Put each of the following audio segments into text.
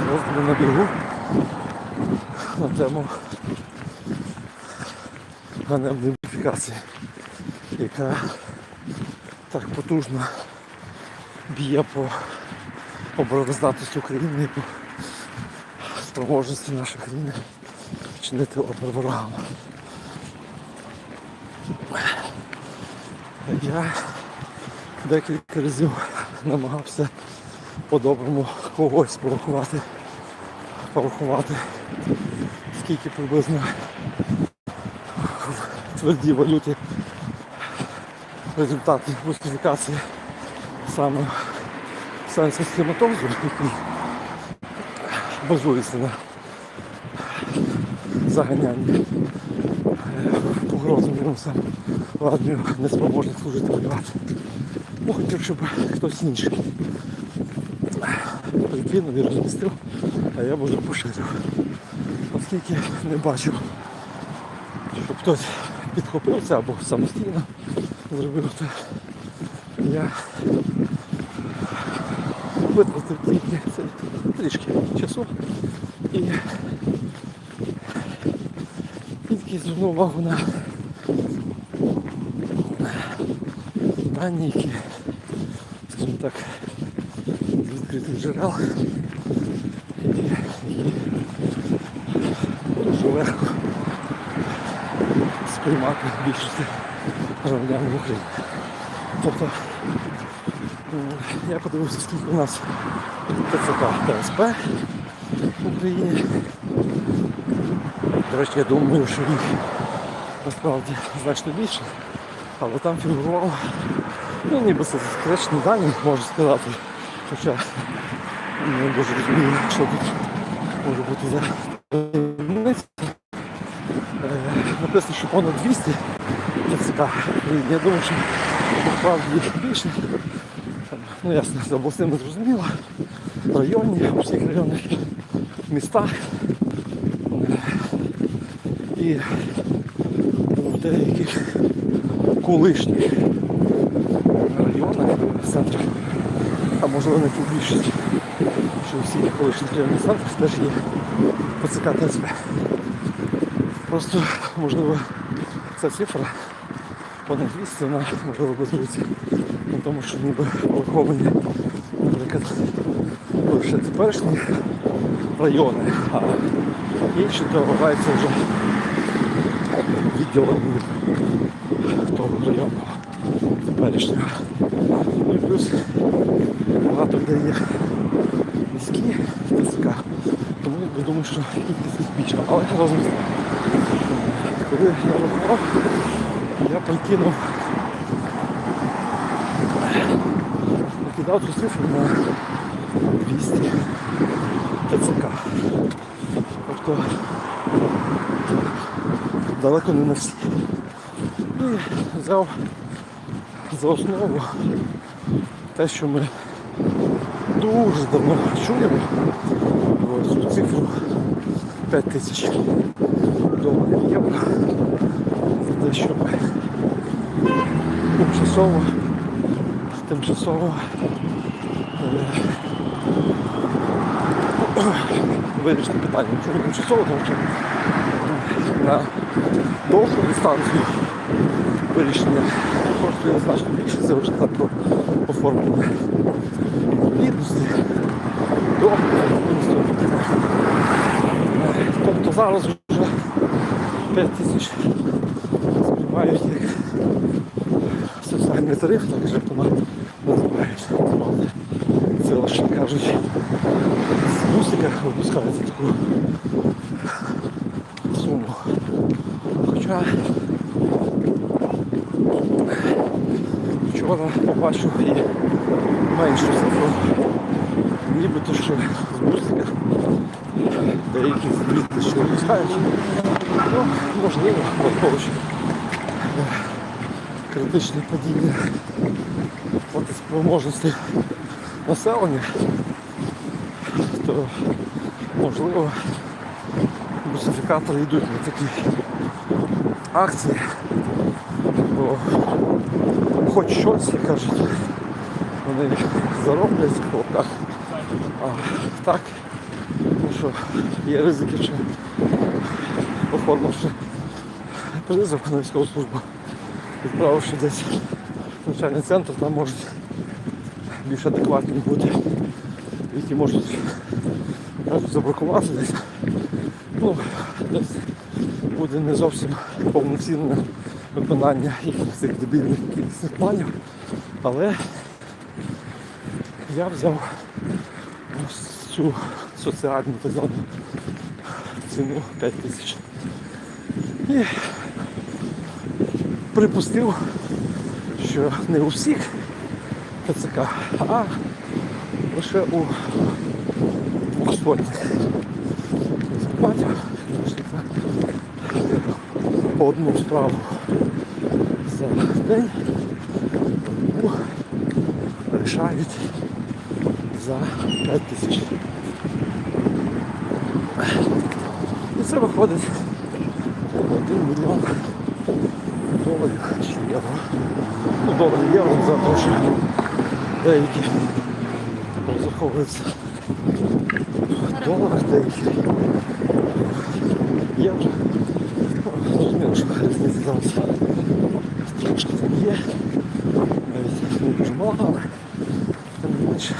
роздуму на бігу на тему ганебної модифікації, яка так потужно б'є по обороноздатності України і по спроможності нашої країни чинити опір ворогам. Я декілька разів намагався по-доброму когось порахувати, порахувати, скільки приблизно в твердій валюті результати русифікації саме сенсу схематозу, який базується на заганянні е, погрози мінусом в армію неспроможних служити воювати. Ну, хотів, щоб хтось інший прикинув і розмістив, а я може поширив. Оскільки не бачив, щоб хтось підхопив це або самостійно зробив це, я витратив тільки трішки часу і тільки звернув увагу на дані, які, скажімо так, з відкритих джерел, які дуже легко сприймати більшості громадян в Україні. Тобто м, я подивився, скільки у нас ТЦК ТСП в Україні. До речі, я думаю, що їх насправді значно більше, але там фігурувало, ну ніби це секретні дані, можу сказати. Хоча не дуже розумію, що тут може бути за таємниця. Е, Написано, що понад 200 ТЦК. І Я думаю, що насправді більше. Ну ясно, з обласними зрозуміло. Районні, у всіх районних містах. І в деяких колишніх можливо не тут що колишніх районних центрах теж є ПЦК ТСП. Просто, можливо, ця цифра понад 200, вона можливо базується на тому, що ніби враховані, наприклад, лише теперішні райони, а інші то вже відділами того районного теперішнього. Ну і плюс де є міські ТЦК, тому я думаю, що кількість їх. Але разом з тим, коли я рахував, я прикинув, накидав цю цифру на 200 ТЦК. Тобто далеко не на всі. І взяв за основу те, що ми дуже давно чуємо, цю цифру 5 тисяч доларів євро. За те, щоб тимчасово тимчасово е, вирішити питання. Чому тимчасово, тому що на довшу дистанцію вирішення коштує значно більше, це вже так про інвалідності, до Тобто зараз вже 5 тисяч сприймають як соціальний тариф, так же вона називають. Це лише кажуть, з бусика випускається таку суму. Хоча вчора побачив і меншу цифру, нібито що з бусика деякі звідти що випускають. Ну, можливо, враховуючи критичне падіння платоспроможності населення, то можливо бусифікатори йдуть на такі акції, бо хоч щось, як кажуть, вони зароблять в колоках, а так що є ризики, що оформивши призов на військову службу, відправивши десь в навчальний центр, там можуть більш адекватні бути, які можуть кажуть, заблокувати десь. Ну, десь буде не зовсім повноцінне виконання якихось цих дебільних кількісних планів. Але я взяв ось цю соціальну так звану ціну 5 тисяч. І припустив, що не у всіх ТЦК, а лише у зарплатів. По одну справу за день ну, рішають за 5 тисяч. І це виходить 1 мільйон доларів чи євро. Ну, доларів євро за те, що деякі розраховуються в доларах, деякі євро. Ну, Зрозуміло, що різниця зараз є. Навіть дуже мало, тим не менше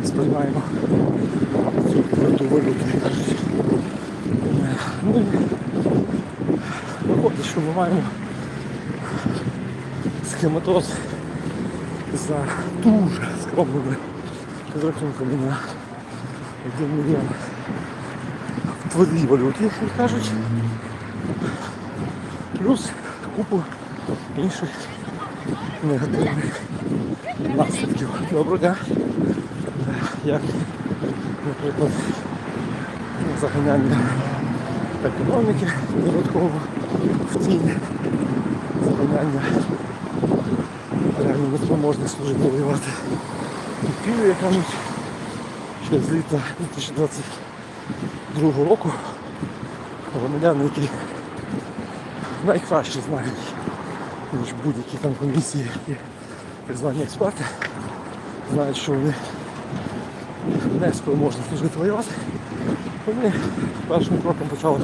ми сприймаємо цю кварту валюту, кажуть. Ну, і виходить, що ми маємо схематоз за дуже скромними розрахунками на 1 мільйон в твердій валюті, як кажуть. Плюс купу інших негативних наслідків. Доброго дня. Е, Як, наприклад, заганяння економіки додатково в тінь, заганяння реально неспроможних служити воювати в Києві, як ще з літа 2022 року громадяни, які найкраще знають, ніж будь-які там комісії і так звані експерти, знають, що вони не спроможні служити воювати. Вони першим кроком почали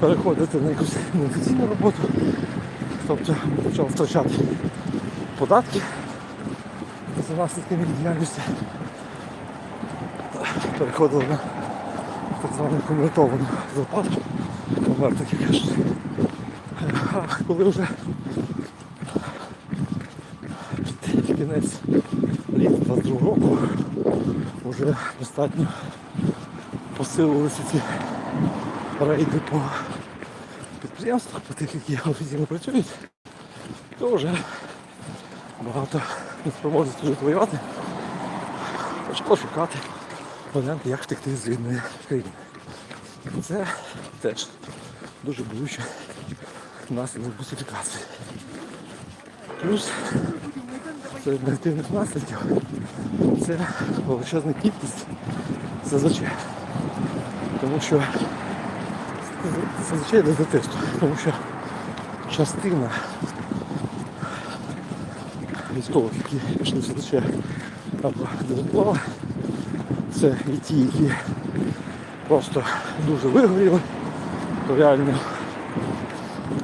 переходити на якусь неофіційну роботу, тобто почав втрачати податки за наслідками діяльності, переходили на так звану конвертовану зарплату, конверт такий кажуть. Коли вже кінець літа 22 року вже достатньо посилилися ці рейди по підприємствах, по тих, які офіційно працюють, то вже багато неспроможних служити воювати. Почало шукати варіанти, як втекти з рідної країни. Це теж дуже болюче наслідок бусифікації. Плюс серед негативних наслідків це величезна кількість СЗЧ. Тому що СЗЧ йде за тесту, тому що частина військових, які пішли в СЗЧ або додатково, це і ті, які просто дуже вигоріли, то реально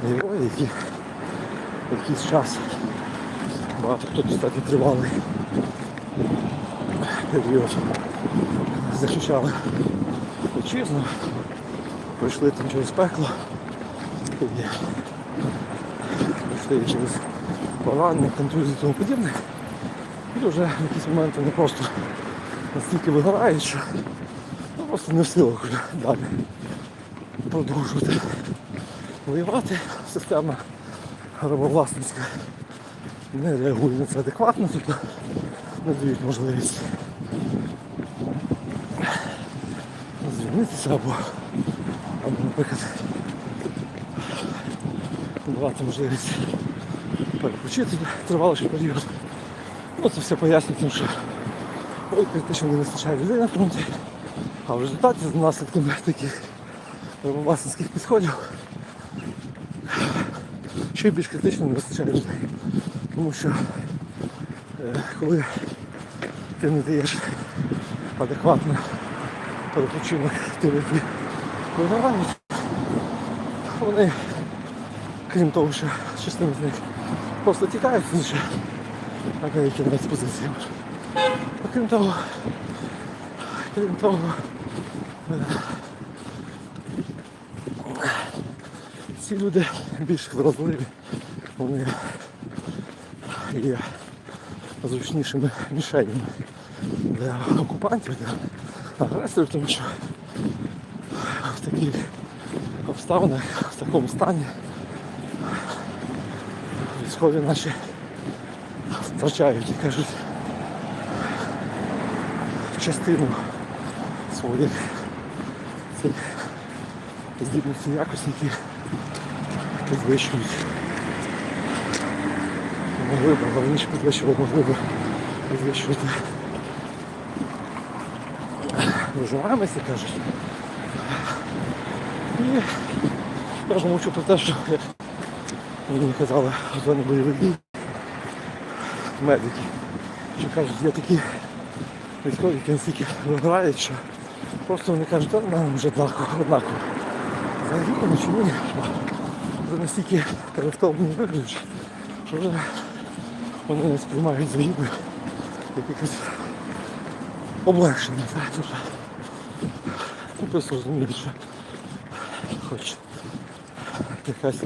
герої, які якийсь час багато хто достатньо тривалий період захищали вітчизну, пройшли там через пекло, і пройшли через поранення, контузії і тому подібне. І вже в якісь моменти не просто настільки вигорають, що ну, просто не в силах вже далі продовжувати воювати. Система рабовласницька не реагує на це адекватно, тобто не дають можливість звільнитися або, або наприклад, давати можливість перепочити триваліший період. Ну, це все пояснює тим, що ой, критично не вистачає людей на фронті, а в результаті з наслідками таких власницьких підходів ще більш критично не вистачає людей. Тому що е, коли ти не даєш адекватний перепочинок тим, які виграють. Вони, крім того, що частина з них просто тікають інші, а деякі навіть з позиції. А крім того, крім того, ці люди більш вразливі, вони є зручнішими мішенями для окупантів, для агресорів, тому що в таких обставинах, в такому стані військові наші втрачають, як кажуть, частину своїх цих здібностей якості, які підвищують. Могли б, але раніше підвищували, могли б підвищувати. Виживаємося, кажуть. І я ж мовчу про те, що мені казали в зоні бойових дій медики, що кажуть, є такі військові, які настільки виграють, що просто вони кажуть, та нам вже однаково, Взагалі чому ні? Вже настільки перевтомлені виглядають, що вже вони не сприймають загиби як якесь облегшення. тобто, Ну, просто розуміють, що хоч якась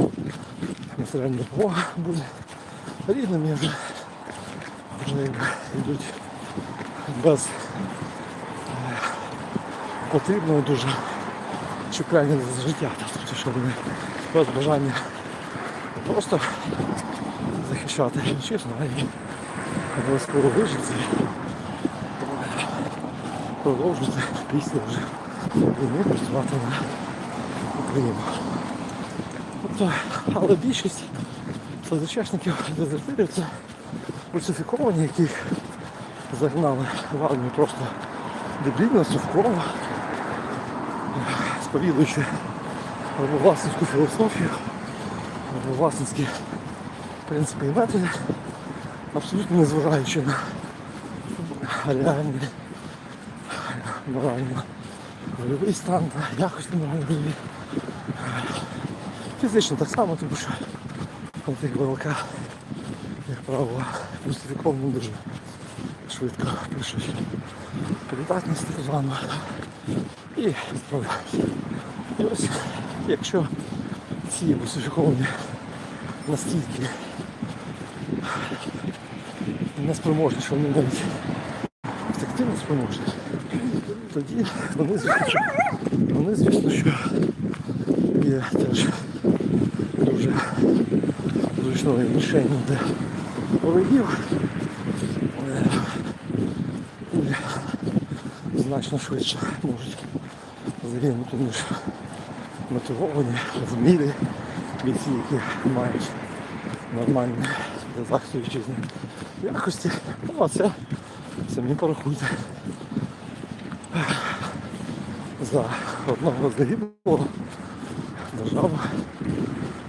матеріальна допомога буде рідним, як вже якби йдуть без е, потрібного дуже чіпляння за життя. Тобто, що вони без бажання просто захищати вітчизну, а й обов'язково вижити і продовжити після вже війни працювати на Україну. Тобто, але більшість соцучасників дезертирів це русифіковані, яких загнали в армію просто дебільно, совково, сповідуючи власницьку філософію, власницькі принципи і методи, абсолютно не зважаючи на реальний морально бойовий стан та якості морально бойові. Фізично так само, тому що на тих ВЛК, як правило, русифіковані дуже швидко пишуть придатність так звану і справляють. І ось, якщо ці русифіковані настільки неспроможні, що вони навіть втекти не спроможні, тоді вони, звісно, вони, звісно, що є теж дуже зручною мішенью для ворогів. Значно швидше можуть загинути, ніж мотивовані, вмілі бійці, які мають нормальні захисту вітчизни якості. Ну, а це самі порахуйте. За одного загиблого держава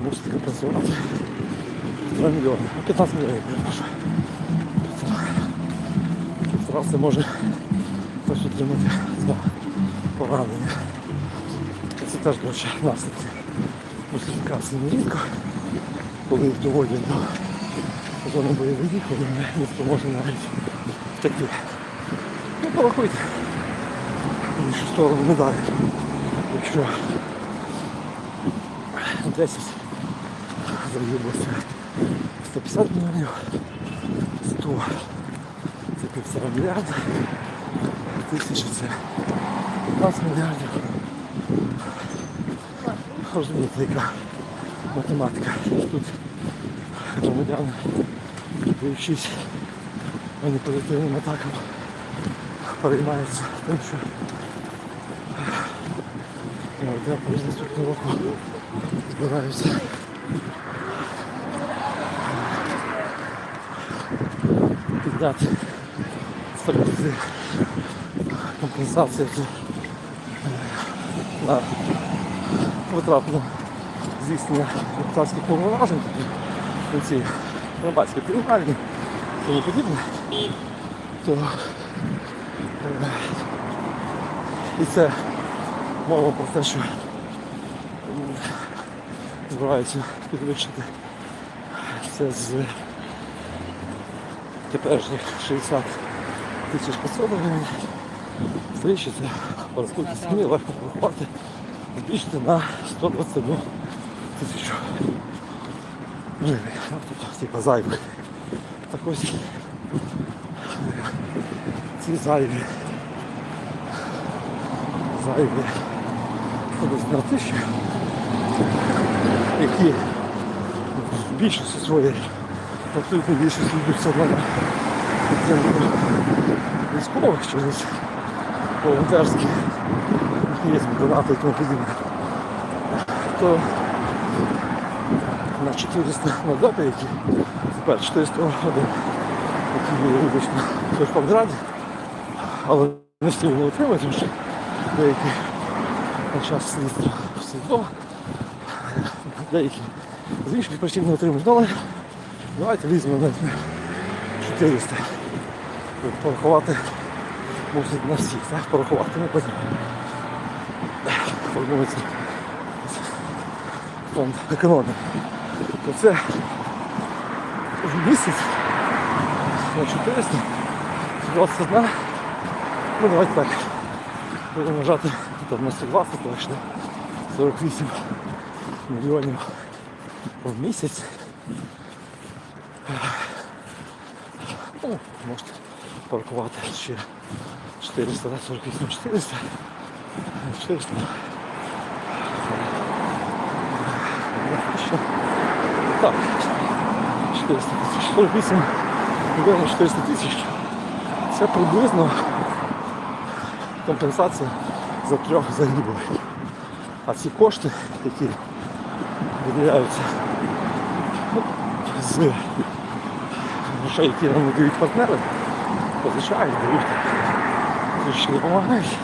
мусить компенсувати 2 мільйони. Ну, 15 мільйонів, прошу. Півтора це може отримати за поранення. Теж, до речі, наслідки мусифікації нерідко, коли доводять до зони бойових дій, коли не спроможні навіть втекти. Ну, порахуйте. В іншу сторону медалі. Якщо 10 загиблося 150 мільйонів, 100 це півтора мільярда, тисячі це 15 мільярдів. Розумієте, яка математика. Тут громадяни, боючись маніпулятивним атакам, переймаються тим, що я з наступного року збираюся підняти стабілізацію компенсацію на витратну здійснення депутатських повноважень, такі ці громадські приймальні, тому подібне, то е, І це мова про те, що м, збираються підвищити це з теперішніх 60 тисяч 500 гривень. Збільшиться розкрути СМІ, легко збільшити на 121 тисячу гривень. Ну, типа зайвих. Так ось ці зайві зайві 121 тисячу, які в більшості своєї абсолютно більшість йдуть на військових через волонтерські механізми, донати і тому подібне, то на 400 на допі, які тепер 401, які були вибачно в Верховній Раді, але не не отримують, тому що деякі на час слідства слідова, деякі з інших причин не отримують доларів. Давайте візьмемо на 400. Порахувати мусить на всіх, так? Порахувати не потім. Формується фонд економіки. То це в місяць на 400, 21, ну давайте так, будемо вважати там на 120 точно, 48 мільйонів в місяць. Ну, можете порахувати ще 400, да, 48, 400, 400. Ще. Так, 400 тисяч, 48 мільйонів 400 тисяч. Це приблизно компенсація за трьох загиблих. А ці кошти, які виділяються з грошей, які нам дають партнери, позичають, дають, трішки допомагають,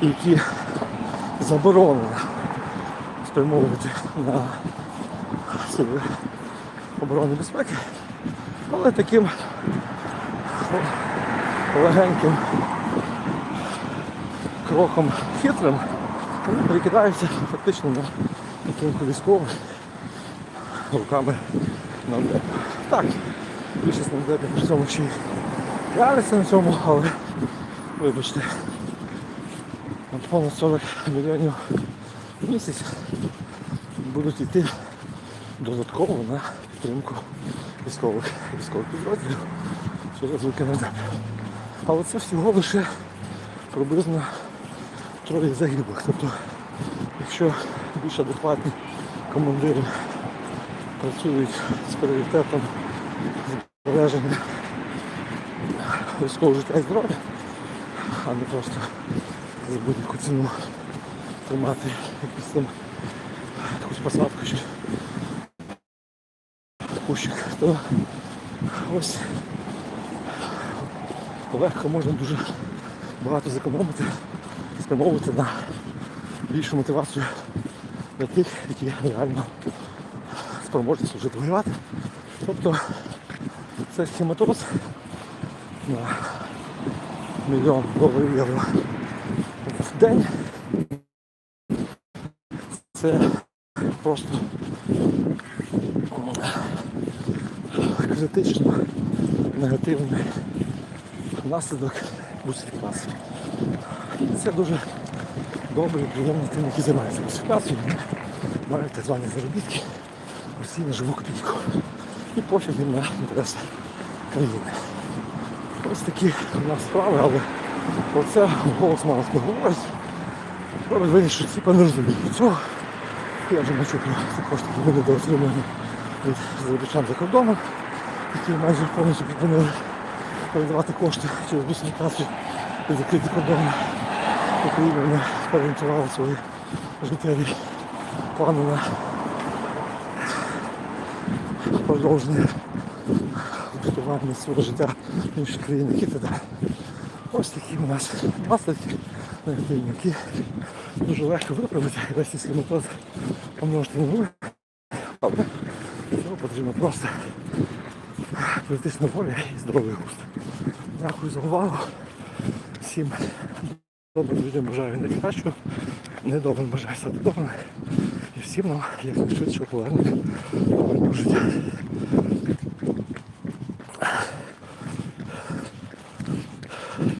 які заборонено спрямовувати на сили оборони безпеки, але таким легеньким кроком хитрим вони перекидаються фактично на підтримку військових руками на НДЕП. Так, більшість на НДЕП при цьому ще й піариться на цьому, але вибачте, понад 40 мільйонів в місяць будуть йти додатково на підтримку військових військових підрозділів через НДЕП. Але це всього лише приблизно троє загиблих. Тобто, якщо більш адекватні командири працюють з пріоритетом збереження військового життя і здоров'я, а не просто за будь-яку ціну тримати якусь там якусь посадку кущик, то ось легко можна дуже багато зекономити, спрямовувати на більшу мотивацію для тих, які реально спроможні служити воювати. Тобто це схематоз на мільйон доларів євро в день. Це просто критично негативний наслідок бусифікації. І це дуже добре і приємно тим, які займаються бусифікацією, мають так звані заробітки, постійно живу копійку. І пофіг їм на інтереси країни. Ось такі у нас справи, але оце голос мало хто говорить. Робить вигляд, що ці не розуміють цього. Я вже бачу про кошти, які були доотримані від заробітчан за кордоном, які майже повністю припинили передавати кошти через бусифікацію і закриті кордони. Україна вони переорієнтували свої життєві плани на продовження будування свого життя в інших країнах і так. Ось такі у нас наслідки негативні, які дуже легко виправити цей схематоз помножити на нуль. Але цього потрібно просто політична воля і здоровий густ. Дякую за увагу. Всім Добрим людям бажаю найкращого, недобрим бажаю стати добрим. І всім нам якнайшвидше повернути нормальне життя.